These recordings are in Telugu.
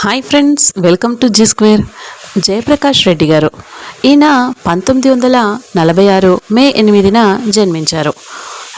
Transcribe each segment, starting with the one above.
Hi friends welcome to G square. Jayaprakash Reddy గారు. ఈయన పంతొమ్మిది వందల నలభై ఆరు మే ఎనిమిదిన జన్మించారు.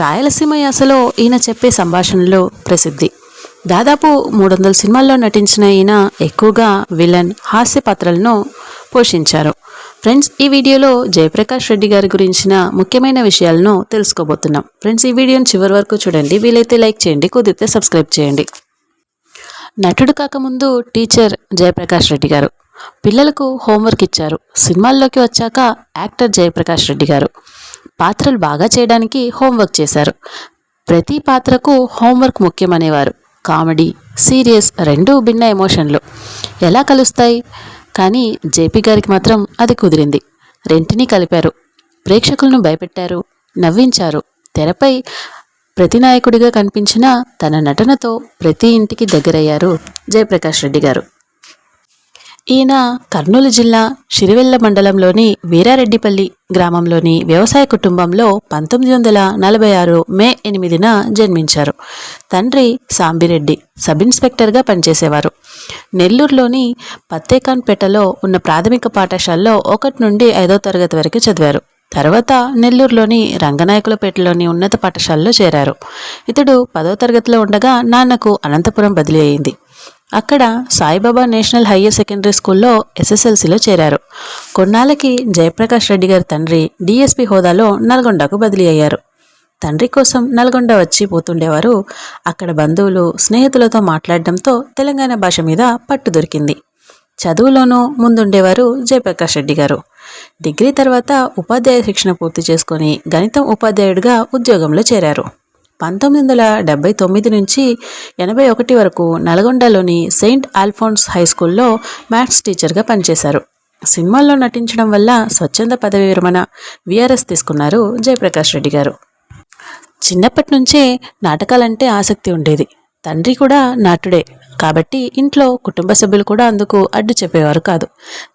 రాయలసీమ యాసలో ఈయన చెప్పే సంభాషణలు ప్రసిద్ధి. దాదాపు మూడు వందల సినిమాల్లో నటించిన ఈయన ఎక్కువగా విలన్ హాస్య పాత్రలను పోషించారు. ఫ్రెండ్స్ ఈ వీడియోలో జయప్రకాష్ రెడ్డి గారి గురించిన ముఖ్యమైన విషయాలను తెలుసుకోబోతున్నాం. ఫ్రెండ్స్ ఈ వీడియోని చివరి వరకు చూడండి. వీలైతే లైక్ చేయండి కుదిరితే సబ్స్క్రైబ్ చేయండి. నటుడు కాకముందు టీచర్ జయప్రకాష్ రెడ్డి గారు. పిల్లలకు హోంవర్క్ ఇచ్చారు. సినిమాల్లోకి వచ్చాక యాక్టర్ జయప్రకాష్ రెడ్డి గారు. పాత్రలు బాగా చేయడానికి హోంవర్క్ చేశారు. ప్రతి పాత్రకు హోంవర్క్ ముఖ్యమనేవారు. కామెడీ సీరియస్ రెండు భిన్న ఎమోషన్లు. ఎలా కలుస్తాయి? కానీ జేపీ గారికి మాత్రం అది కుదిరింది. రెంటిని కలిపారు. ప్రేక్షకులను భయపెట్టారు నవ్వించారు. తెరపై ప్రతినాయకుడిగా కనిపించిన తన నటనతో ప్రతి ఇంటికి దగ్గరయ్యారు జయప్రకాష్ రెడ్డి గారు. ఈయన కర్నూలు జిల్లా సిరివెల్ల మండలంలోని వీరారెడ్డిపల్లి గ్రామంలోని వ్యవసాయ కుటుంబంలో పంతొమ్మిది వందల నలభై ఆరు మే ఎనిమిదిన జన్మించారు. తండ్రి సాంబిరెడ్డి సబ్ ఇన్స్పెక్టర్గా పనిచేసేవారు. నెల్లూరులోని పత్తేకాన్పేటలో ఉన్న ప్రాథమిక పాఠశాలలో ఒకటి నుండి ఐదో తరగతి వరకు చదివారు. తర్వాత నెల్లూరులోని రంగనాయకులపేటలోని ఉన్నత పాఠశాలలో చేరారు. ఇతడు పదో తరగతిలో ఉండగా నాన్నకు అనంతపురం బదిలీ అయింది. అక్కడ సాయిబాబా నేషనల్ హయ్యర్ సెకండరీ స్కూల్లో ఎస్ఎస్ఎల్సిలో చేరారు. కొన్నాళ్ళకి జయప్రకాష్ రెడ్డి గారి తండ్రి డిఎస్పి హోదాలో నల్గొండకు బదిలీ అయ్యారు. తండ్రి కోసం నల్గొండ వచ్చి పోతుండేవారు. అక్కడ బంధువులు స్నేహితులతో మాట్లాడడంతో తెలంగాణ భాష మీద పట్టు దొరికింది. చదువులోనూ ముందుండేవారు జయప్రకాష్ రెడ్డి గారు. డిగ్రీ తర్వాత ఉపాధ్యాయ శిక్షణ పూర్తి చేసుకొని గణితం ఉపాధ్యాయుడిగా ఉద్యోగంలో చేరారు. పంతొమ్మిది వందల డెబ్బై తొమ్మిది నుంచి ఎనభై ఒకటి వరకు నల్గొండలోని సెయింట్ ఆల్ఫోన్స్ హై స్కూల్లో మ్యాథ్స్ టీచర్గా పనిచేశారు. సినిమాల్లో నటించడం వల్ల స్వచ్ఛంద పదవి విరమణ విఆర్ఎస్ తీసుకున్నారు జయప్రకాష్ రెడ్డి గారు. చిన్నప్పటి నుంచే నాటకాలంటే ఆసక్తి ఉండేది. తండ్రి కూడా నాటుడే. కాబట్టి ఇంట్లో కుటుంబ సభ్యులు కూడా అందుకు అడ్డు చెప్పేవారు కాదు.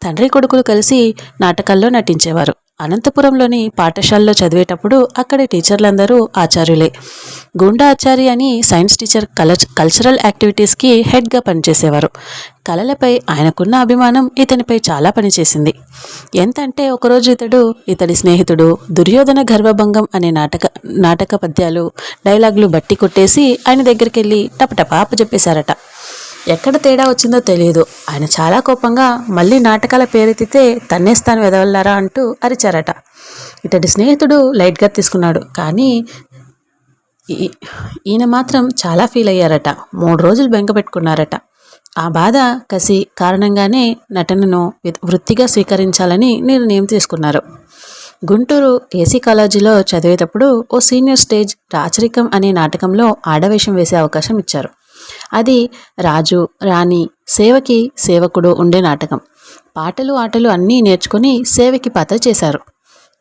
తండ్రి కొడుకులు కలిసి నాటకాల్లో నటించేవారు. అనంతపురంలోని పాఠశాలలో చదివేటప్పుడు అక్కడి టీచర్లందరూ ఆచార్యులే. గుండా ఆచారి అని సైన్స్ టీచర్ కల కల్చరల్ యాక్టివిటీస్కి హెడ్గా పనిచేసేవారు. కళలపై ఆయనకున్న అభిమానం ఇతనిపై చాలా పనిచేసింది. ఎంతంటే ఒకరోజు ఇతడు ఇతడి స్నేహితుడు దుర్యోధన గర్వభంగం అనే నాటక నాటక పద్యాలు డైలాగులు బట్టి కొట్టేసి ఆయన దగ్గరికి వెళ్ళి టపటపా చెప్పేశారట ఎక్కడ తేడా వచ్చిందో తెలియదు ఆయన చాలా కోపంగా మళ్ళీ నాటకాల పేరెత్తితే తన్నేస్తాను వెదవల్లారా అంటూ అరిచారట. ఇతడి స్నేహితుడు లైట్గా తీసుకున్నాడు. కానీ ఈ- ఈయన మాత్రం చాలా ఫీల్ అయ్యారట. మూడు రోజులు బెంక పెట్టుకున్నారట. ఆ బాధ కసి కారణంగానే నటనను వృత్తిగా స్వీకరించాలని నిర్ణయం తీసుకున్నారు. గుంటూరు ఏసీ కాలేజీలో చదివేటప్పుడు ఓ సీనియర్ స్టేజ్ రాచరికం అనే నాటకంలో ఆడవేషం వేసే అవకాశం ఇచ్చారు. అది రాజు రాణి సేవకి సేవకుడు ఉండే నాటకం. పాటలు ఆటలు అన్నీ నేర్చుకొని సేవకి పాత్ర చేశారు.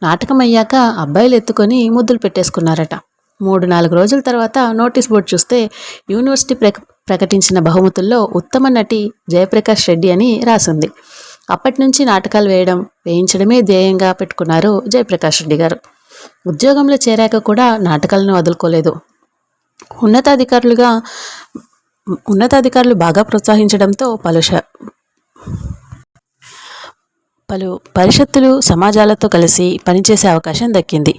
నాటకం అయ్యాక అబ్బాయిలు ఎత్తుకొని ముద్దులు పెట్టేసుకున్నారట. మూడు నాలుగు రోజుల తర్వాత నోటీస్ బోర్డు చూస్తే యూనివర్సిటీ ప్రక ప్రకటించిన బహుమతుల్లో ఉత్తమ నటి జయప్రకాష్ రెడ్డి అని రాసింది. అప్పటి నుంచి నాటకాలు వేయడం వేయించడమే ధ్యేయంగా పెట్టుకున్నారు జయప్రకాష్ రెడ్డి గారు. ఉద్యోగంలో చేరాక కూడా నాటకాలను వదులుకోలేదు. ఉన్నతాధికారులుగా ఉన్నతాధికారులు బాగా ప్రోత్సహించడంతో పలు పలు పరిషత్తులు సమాజాలతో కలిసి పనిచేసే అవకాశం దక్కింది.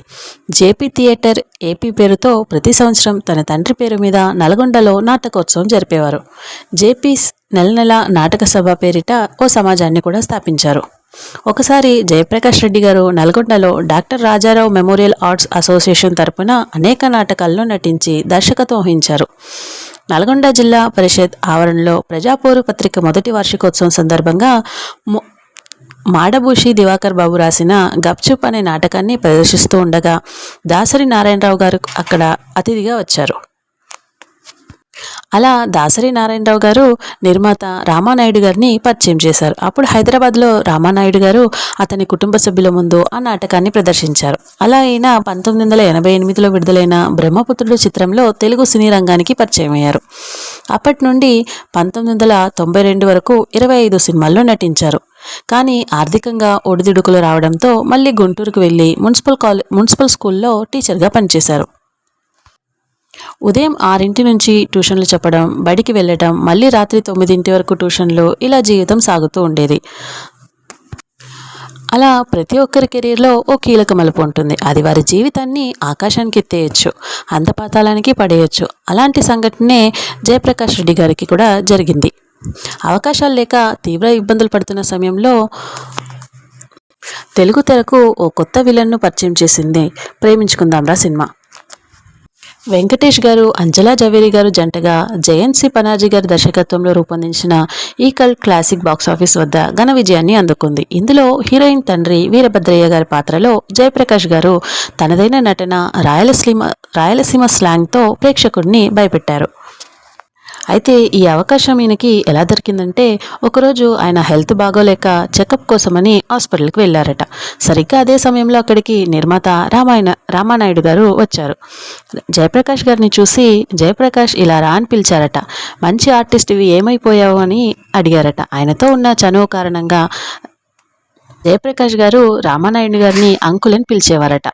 జేపీ థియేటర్ ఏపీ పేరుతో ప్రతి సంవత్సరం తన తండ్రి పేరు మీద నల్గొండలో నాటకోత్సవం జరిపేవారు. జేపీ నెల నెల నాటక సభ పేరిట ఓ సమాజాన్ని కూడా స్థాపించారు. ఒకసారి జయప్రకాష్ రెడ్డి గారు నల్గొండలో doctor Rajarao memorial arts association తరపున అనేక నాటకాల్లో నటించి దర్శకత్వం వహించారు. నల్గొండ జిల్లా పరిషత్ ఆవరణలో ప్రజాపోరు పత్రిక మొదటి వార్షికోత్సవం సందర్భంగా మాడభూషి దివాకర్ బాబు రాసిన గప్చుప్ అనే నాటకాన్ని ప్రదర్శిస్తూ ఉండగా దాసరి నారాయణరావు గారు అక్కడ అతిథిగా వచ్చారు. అలా దాసరి నారాయణరావు గారు నిర్మాత రామానాయుడు గారిని పరిచయం చేశారు. అప్పుడు హైదరాబాద్లో రామానాయుడు గారు అతని కుటుంబ సభ్యుల ముందు ఆ నాటకాన్ని ప్రదర్శించారు. అలా అయిన పంతొమ్మిది వందల ఎనభై ఎనిమిదిలో విడుదలైన బ్రహ్మపుత్రుడు చిత్రంలో తెలుగు సినీ రంగానికి పరిచయం అయ్యారు. అప్పటి నుండి పంతొమ్మిది వందల తొంభై రెండు వరకు ఇరవై ఐదు సినిమాల్లో నటించారు. కానీ ఆర్థికంగా ఒడిదుడుకులు రావడంతో మళ్ళీ గుంటూరుకు వెళ్ళి మున్సిపల్ కాలే మున్సిపల్ స్కూల్లో టీచర్గా పనిచేశారు. ఉదయం ఆరింటి నుంచి ట్యూషన్లు చెప్పడం బడికి వెళ్ళటం మళ్ళీ రాత్రి తొమ్మిదింటి వరకు ట్యూషన్లు ఇలా జీవితం సాగుతూ ఉండేది. అలా ప్రతి ఒక్కరి కెరీర్లో ఓ కీలక మలుపు ఉంటుంది. అది వారి జీవితాన్ని ఆకాశానికి ఎత్తేయచ్చు అంతపాతాళానికి పడేయచ్చు. అలాంటి సంఘటనే జయప్రకాష్ రెడ్డి గారికి కూడా జరిగింది. అవకాశాలు లేక తీవ్ర ఇబ్బందులు పడుతున్న సమయంలో తెలుగు తెరకు ఓ కొత్త విలన్ను పరిచయం చేసింది. ప్రేమించుకుందాంరా సినిమా. వెంకటేష్ గారు అంజలా జవేరి గారు జంటగా జయంత్ పనాజీ గారి దర్శకత్వంలో రూపొందించిన ఈ కల్ క్లాసిక్ బాక్స్ ఆఫీస్ వద్ద ఘన విజయాన్ని అందుకుంది. ఇందులో హీరోయిన్ తండ్రి వీరభద్రయ్య గారి పాత్రలో జయప్రకాష్ గారు తనదైన నటన రాయలసీమ రాయలసీమ స్లాంగ్తో ప్రేక్షకుడిని భయపెట్టారు. అయితే ఈ అవకాశం ఈయనకి ఎలా దొరికిందంటే ఒకరోజు ఆయన హెల్త్ బాగోలేక చెకప్ కోసమని హాస్పిటల్కి వెళ్ళారట. సరిగ్గా అదే సమయంలో అక్కడికి నిర్మాత రామాయణ రామానాయుడు గారు వచ్చారు. జయప్రకాష్ గారిని చూసి జయప్రకాష్ ఇలా రా అని పిలిచారట. మంచి ఆర్టిస్ట్వి ఏమైపోయావు అని అడిగారట. ఆయనతో ఉన్న చనువు కారణంగా జయప్రకాష్ గారు రామానాయుడు గారిని అంకులని పిలిచేవారట.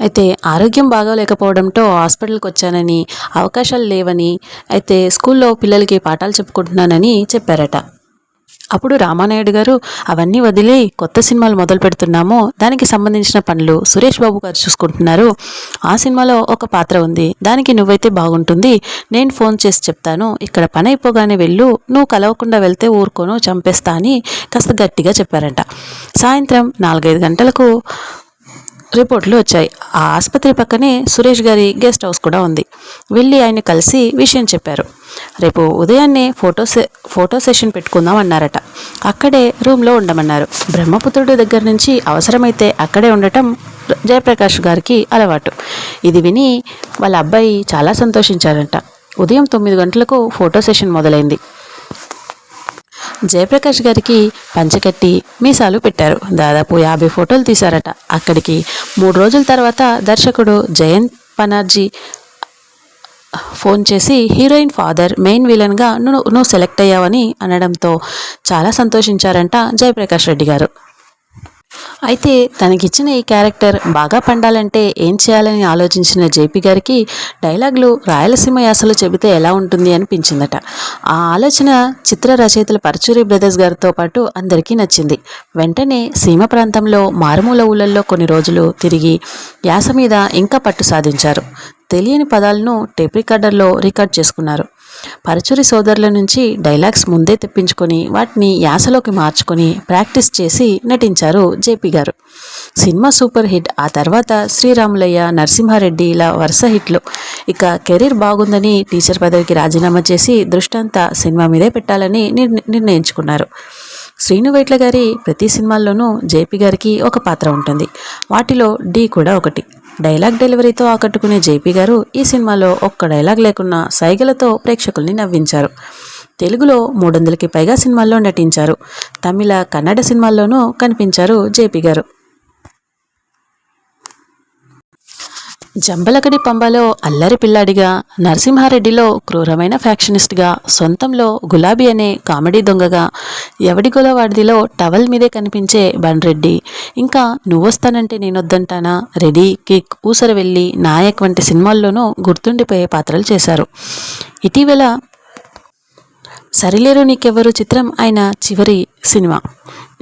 అయితే ఆరోగ్యం బాగోలేకపోవడంతో హాస్పిటల్కి వచ్చానని అవకాశాలు లేవని అయితే స్కూల్లో పిల్లలకి పాఠాలు చెప్పుకుంటున్నానని చెప్పారట. అప్పుడు రామానాయుడు గారు అవన్నీ వదిలి కొత్త సినిమాలు మొదలు పెడుతున్నాము. దానికి సంబంధించిన పనులు సురేష్ బాబు గారు చూసుకుంటున్నారు. ఆ సినిమాలో ఒక పాత్ర ఉంది. దానికి నువ్వైతే బాగుంటుంది. నేను ఫోన్ చేసి చెప్తాను. ఇక్కడ పని అయిపోగానే వెళ్ళు. నువ్వు కలవకుండా వెళ్తే ఊరుకోను చంపేస్తా అని కాస్త గట్టిగా చెప్పారంట. సాయంత్రం నాలుగైదు గంటలకు రిపోర్ట్లు వచ్చాయి. ఆ ఆసుపత్రి పక్కనే సురేష్ గారి గెస్ట్ హౌస్ కూడా ఉంది. వెళ్ళి ఆయన కలిసి విషయం చెప్పారు. రేపు ఉదయాన్నే ఫోటో సె ఫోటో సెషన్ పెట్టుకుందాం అన్నారట. అక్కడే రూమ్లో ఉండమన్నారు. బ్రహ్మపుత్రుడి దగ్గర నుంచి అవసరమైతే అక్కడే ఉండటం జయప్రకాష్ గారికి అలవాటు. ఇది విని వాళ్ళ అబ్బాయి చాలా సంతోషించారంట. ఉదయం తొమ్మిది గంటలకు ఫోటో సెషన్ మొదలైంది. జయప్రకాష్ గారికి పంచకట్టి మీసాలు పెట్టారు. దాదాపు యాభై ఫోటోలు తీశారట. అక్కడికి మూడు రోజుల తర్వాత దర్శకుడు జయంత్ పనార్జీ ఫోన్ చేసి హీరోయిన్ ఫాదర్ మెయిన్ విలన్గా నువ్వు నువ్వు సెలెక్ట్ అయ్యావని అనడంతో చాలా సంతోషించారంట జయప్రకాష్ రెడ్డి గారు. అయితే తనకిచ్చిన ఈ క్యారెక్టర్ బాగా పండాలంటే ఏం చేయాలని ఆలోచించిన జేపీ గారికి డైలాగులు రాయలసీమ యాసలో చెబితే ఎలా ఉంటుంది అనిపించిందట. ఆ ఆలోచన చిత్ర రచయితల పరచూరి బ్రదర్స్ గారితో పాటు అందరికీ నచ్చింది. వెంటనే సీమ ప్రాంతంలో మారుమూల ఊళ్ళల్లో కొన్ని రోజులు తిరిగి యాస మీద ఇంకా పట్టు సాధించారు. తెలియని పదాలను టేప్ రికార్డర్లో రికార్డ్ చేసుకున్నారు. పరచురి సోదరుల నుంచి డైలాగ్స్ ముందే తెప్పించుకొని వాటిని యాసలోకి మార్చుకొని ప్రాక్టీస్ చేసి నటించారు జేపీ గారు. సినిమా సూపర్ హిట్ ఆ తర్వాత శ్రీరాములయ్య నరసింహారెడ్డి ఇలా వరుస హిట్లు. ఇక కెరీర్ బాగుందని టీచర్ పదవికి రాజీనామా చేసి దృష్టంతా సినిమా మీదే పెట్టాలని నిర్ణ నిర్ణయించుకున్నారు. శ్రీను వైట్ల గారి ప్రతి సినిమాల్లోనూ జేపీ గారికి ఒక పాత్ర ఉంటుంది. వాటిలో డి కూడా ఒకటి. డైలాగ్ డెలివరీతో ఆకట్టుకునే జేపీ గారు ఈ సినిమాలో ఒక్క డైలాగ్ లేకున్నా సైగలతో ప్రేక్షకుల్ని నవ్వించారు. తెలుగులో మూడు వందలకి పైగా సినిమాల్లో నటించారు. తమిళ కన్నడ సినిమాల్లోనూ కనిపించారు జేపీ గారు. జంబలకడి పంబలో అల్లరి పిల్లాడిగా నరసింహారెడ్డిలో క్రూరమైన ఫ్యాక్షనిస్ట్గా సొంతంలో గులాబీ అనే కామెడీ దొంగగా ఎవడిగోల వాడిదిలో టవల్ మీదే కనిపించే బండ్రెడ్డి ఇంకా నువ్వొస్తానంటే నేనొద్దంటానా? రెడీ కిక్ ఊసర వెళ్ళి నాయక్ వంటి సినిమాల్లోనూ గుర్తుండిపోయే పాత్రలు చేశారు. ఇటీవల సరిలేరు నీకెవ్వరు చిత్రం ఆయన చివరి సినిమా.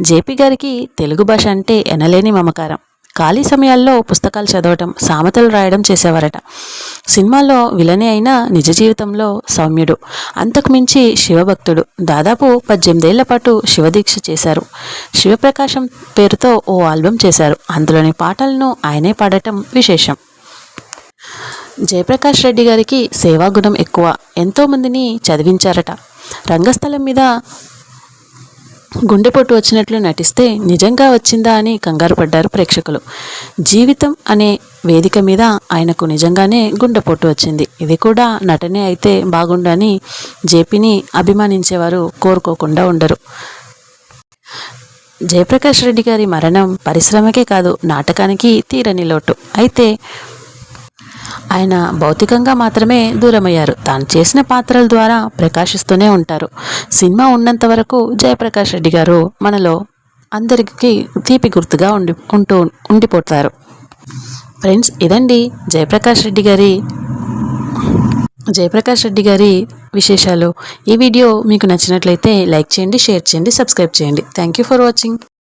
జేపీ గారికి తెలుగు భాష అంటే ఎనలేని మమకారం. ఖాళీ సమయాల్లో పుస్తకాలు చదవటం సామెతలు రాయడం చేసేవారట. సినిమాలో విలనే అయినా నిజ జీవితంలో సౌమ్యుడు అంతకుమించి శివభక్తుడు. దాదాపు పద్దెనిమిదేళ్ళ పాటు శివదీక్ష చేశారు. శివప్రకాశం పేరుతో ఓ ఆల్బం చేశారు. అందులోని పాటలను ఆయనే పాడటం విశేషం. జయప్రకాష్ రెడ్డి గారికి సేవాగుణం ఎక్కువ. ఎంతోమందిని చదివించారట. రంగస్థలం మీద గుండెపోటు వచ్చినట్లు నటిస్తే నిజంగా వచ్చిందా అని కంగారు పడ్డారు ప్రేక్షకులు. జీవితం అనే వేదిక మీద ఆయనకు నిజంగానే గుండెపోటు వచ్చింది. ఇది కూడా నటనే అయితే బాగుండని జేపీని అభిమానించేవారు కోరుకోకుండా ఉండరు. జయప్రకాష్ రెడ్డి గారి మరణం పరిశ్రమకే కాదు నాటకానికి తీరని లోటు. అయితే ఆయన భౌతికంగా మాత్రమే దూరమయ్యారు. తాను చేసిన పాత్రల ద్వారా ప్రకాశిస్తూనే ఉంటారు. సినిమా ఉన్నంత వరకు జయప్రకాష్ రెడ్డి గారు మనలో అందరికీ తీపి గుర్తుగా ఉండి ఉంటూ ఉండిపోతారు. ఫ్రెండ్స్ ఇదండి జయప్రకాష్ రెడ్డి గారి జయప్రకాష్ రెడ్డి గారి విశేషాలు. ఈ వీడియో మీకు నచ్చినట్లయితే లైక్ చేయండి షేర్ చేయండి సబ్స్క్రైబ్ చేయండి. Thank you for watching.